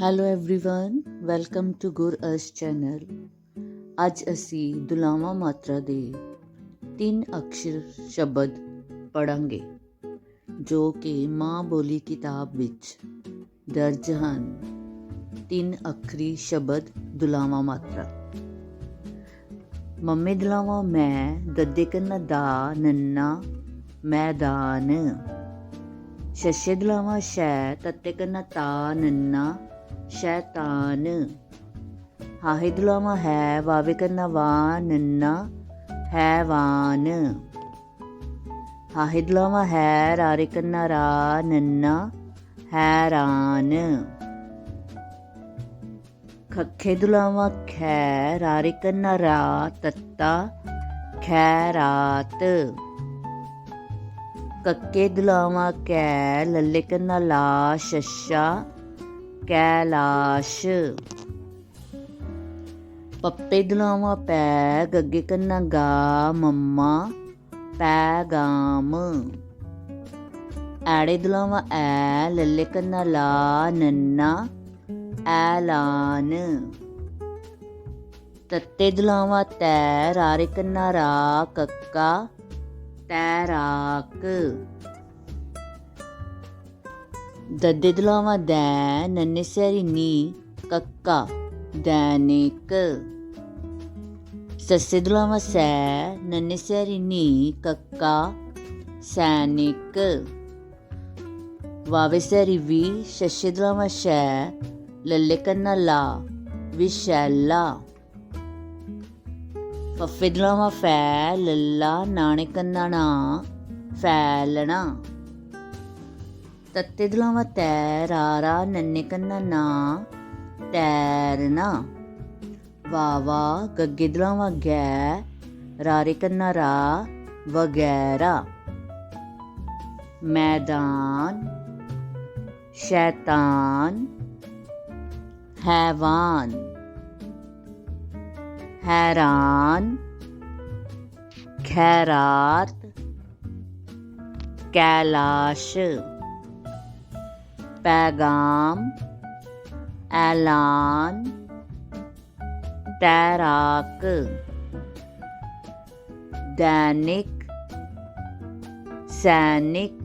Hello everyone welcome to ਗੁਰ Arsh channel ਅੱਜ ਅਸੀਂ ਦੁਲਾਵਾ ਮਾਤਰਾ ਦੇ ਤਿੰਨ ਅਕਸ਼ਰ ਸ਼ਬਦ ਪੜਾਂਗੇ ਜੋ ਕਿ ਮਾਂ ਬੋਲੀ ਕਿਤਾਬ ਵਿੱਚ ਦਰਜ ਹਨ ਤਿੰਨ ਅੱਖਰੀ ਸ਼ਬਦ ਦੁਲਾਵਾ ਮਾਤਰਾ ਮੰਮੀ ਦੁਲਾਵਾ ਮੈਂ ਦੱਦੇ ਕੰਨਾ ਦਾ ਨੰਨਾ ਮੈਦਾਨ ਸ਼ਸ਼ੇ ਦੁਲਾਵਾ ਸ਼ੈ ਤੱਤੇ ਕੰਨਾ ਤਾ ਨੰਨਾ ਸ਼ੈਤਾਨ ਹਾਹੇ ਦੁਲਾਵਾ ਹੈ ਵਾਵੇ ਕੰਨਾ ਵਾ ਨੰਨਾ ਹੈਵਾਨ ਹਾਹੇ ਦੁਲਾਵਾ ਹੈ ਰਾਰੇ ਕੰਨਾ ਕੱਕੇ ਦੁਲਾਵਾ, ਕੈ ਲੱਲੇ ਕੰਨਾ ਲਾ ਸ਼ਸ਼ਾ ਕੈਲਾਸ਼ ਪੱਪੇ ਦੁਲਾਵਾ ਪੈ, ਗੱਗੇ ਕੰਨਾ ਗਾ, ਮੰਮਾ, ਪੈ ਗਾਮ। ਐੜੇ ਦੁਲਾਵਾ ਐ ਲੱਲੇ ਕੰਨਾ ਲਾ ਨੰਨਾ ਐਲਾਨ ਤੱਤੇ ਦੁਲਾਵਾ ਤੈ, ਰਾਰੇ ਕੰਨਾ ਰਾ, ਕੱਕਾ ਤੈਰਾਕ। ਦੱਦੇ ਦੁਲਾਵਾ ਦੈ ਨੰਨੇ ਸੈਰੀ ਨੀ ਕੱਕਾ ਦੈਨਿਕ। ਸੱਸੇ ਦੁਲਾਵਾ ਸੈ ਨੰਨੇ ਸੈਰੀ ਨੀ ਕੱਕਾ ਸੈਨਿਕ। ਵਾਵੇ ਸੈਰੀ ਵੀ ਸ਼ਸ਼ੇ ਦੁਲਾਵਾ ਸ਼ੈ ਲੱਲੇ ਕੰਨਾ ਲਾ ਵਿਸ਼ੈਲਾ। ਫਫਿਦਲਾਵਾ ਫੈ ਲੱਲਾ ਨਾਣਕੰਨਣਾ ਫੈਲਣਾ ਤੱਤਿਦਲਾਵਾ ਤੈ ਰਾਰਾ ਨੰਨਕੰਨਣਾ ਤੈਰਨਾ ਵਾਵਾ ਗੱਗਿਦਲਾਵਾ ਗੈ ਰਾਰਿਕੰਨਾ ਰਾ ਵਗੈਰਾ ਮੈਦਾਨ, ਸ਼ੈਤਾਨ, ਹੈਵਾਨ। हैरान खैरात कैलाश पैगाम ऐलान तैराक दैनिक सैनिक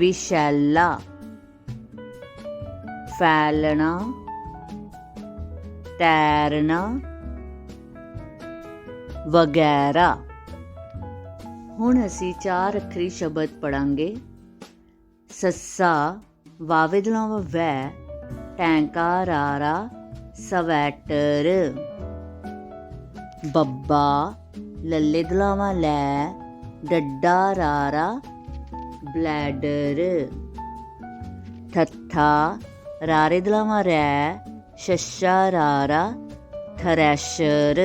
विशैला ਫੈਲਣਾ ਤੈਰਨਾ ਵਗੈਰਾ। ਹੁਣ ਅਸੀਂ ਚਾਰ ਅੱਖਰੀ ਸ਼ਬਦ ਪੜਾਂਗੇ। ਸੱਸਾ ਵਾਵੇ ਦਲਾਵਾ ਵੈ ਟੈਂਕਾ ਰਾਰਾ ਸਵੈਟਰ। ਬੱਬਾ ਲੱਲੇ ਦਲਾਵਾ ਲੈ ਡੱਡਾ ਰਾਰਾ ਬਲੈਡਰ। ਠੱਠਾ ਰਾਰੇ ਦਲਾਵਾ ਰੈ ਸ਼ਸ਼ਾ ਰਾਰਾ ਥਰੈਸ਼ਰ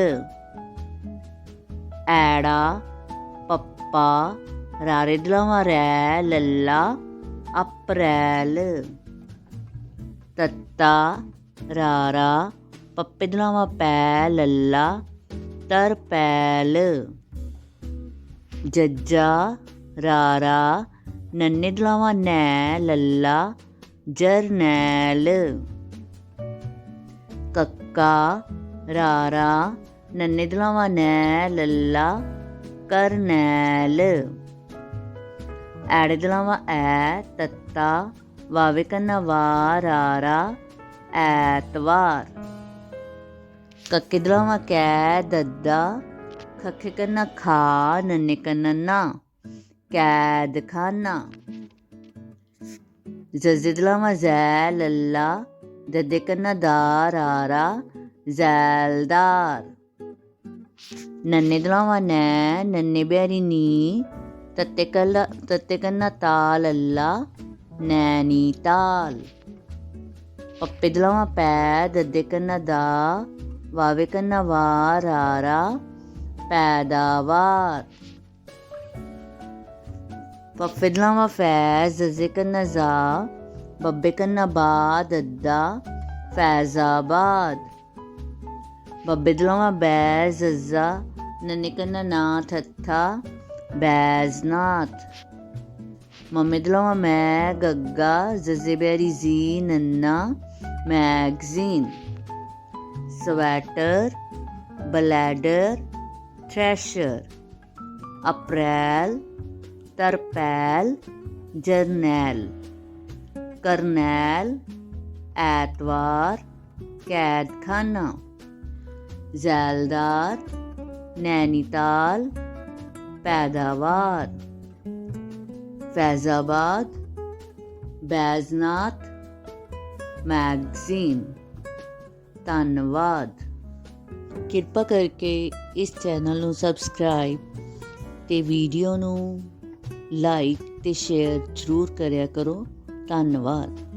ਐੜਾ ਪੱਪਾ ਰਾਰੇ ਦਲਾਵਾ ਰੈ ਲੱਲਾ ਅਪ੍ਰੈਲ ਤੱਤਾ ਰਾਰਾ ਪੱਪੇ ਦਲਾਵਾ ਪੈ ਲੱਲਾ ਤਰਪੈਲ ਜੱਜਾ ਰਾਰਾ ਨੰਨੇ ਦਲਾਵਾ ਨੈ ਲੱਲਾ ਜਰਨੈਲ ਕੱਕਾ, ਰਾਰਾ, ਨੰਨੇ ਦਲਾਵਾਂ ਨੈ ਲੱਲਾ, ਕਰਨੈਲ। ਐੜੇ ਦਲਾਵਾ ਐ, ਤੱਤਾ, ਵਾਵੇ ਕੰਨਾ ਵਾ, ਰਾਰਾ, ਐਤਵਾਰ। ਕੱਕੇ ਦਲਾਵਾਂ ਕੈ, ਦੱਦਾ, ਖੱਖੇ ਕੰਨਾ ਖਾ, ਨੰਨੇ ਕੰਨਾ ਨਾ, ਕੈਦ ਖਾਨਾ। ਜ਼ਜ਼ਦਲਾਵਾ ਜ਼ੈ, ਲੱਲਾ ਦੱਦੇ ਕੰਨਾ ਦਾ ਰਾਰਾ ਜ਼ੈਲਦਾਰ। ਨੰਨੇ ਦਲਾਵਾ ਨੈ, ਨੰਨੇ ਬਿਆਰੀ ਨੀ ਤੱਤੇ ਕੱਲਾ ਤੱਤੇ ਕੰਨਾ ਤਾ ਲੱਲਾ ਨੈਨੀ ਤਾਲ। ਪੱਪੇ ਦਲਾਵਾ ਪੈ ਦੱਦੇ ਕੰਨਾ ਦਾ ਵਾਵੇ ਕੰਨਾ ਵਾ ਪੈਦਾਵਾਰ ਪੱਪੇ ਦਲਾਵਾ ਫੈਜ਼ ਜ਼ਜ਼ੇ ਕੰਨਾ ਜ਼ਾ ਬੱਬੇ ਕੰਨਾ ਬਾ ਦੱਦਾ ਫੈਜ਼ਾਬਾਦ ਬੱਬੇ ਦਲਾਵਾ ਬੈ ਜ਼ਜ਼ਾ ਨੰਨੇ ਕੰਨਾ ਨਾ ਥੱਥਾ ਬੈਜ਼ਨਾਥ ਮੰਮੀ ਦਲਾਵਾ ਮੈਂ ਗੱਗਾ ਜ਼ਜ਼ੇਬੈਰੀ ਨੰਨਾ magazine sweater bladder thresher April ਤਰਪੈਲ ਜਰਨੈਲ ਕਰਨੈਲ, ਐਤਵਾਰ, ਕੈਦਖਾਨਾ, ਜ਼ੈਲਦਾਰ, ਨੈਨੀਤਾਲ, ਪੈਦਾਵਾਰ, ਫੈਜ਼ਾਬਾਦ, ਬੈਜ਼ਨਾਥ ਮੈਗਜ਼ੀਨ। ਧੰਨਵਾਦ। ਕਿਰਪਾ ਕਰਕੇ ਇਸ ਚੈਨਲ ਨੂੰ ਸਬਸਕ੍ਰਾਈਬ ਤੇ ਵੀਡੀਓ ਨੂੰ ਲਾਈਕ ਤੇ ਸ਼ੇਅਰ ਜ਼ਰੂਰ ਕਰਿਆ ਕਰੋ। ਧੰਨਵਾਦ।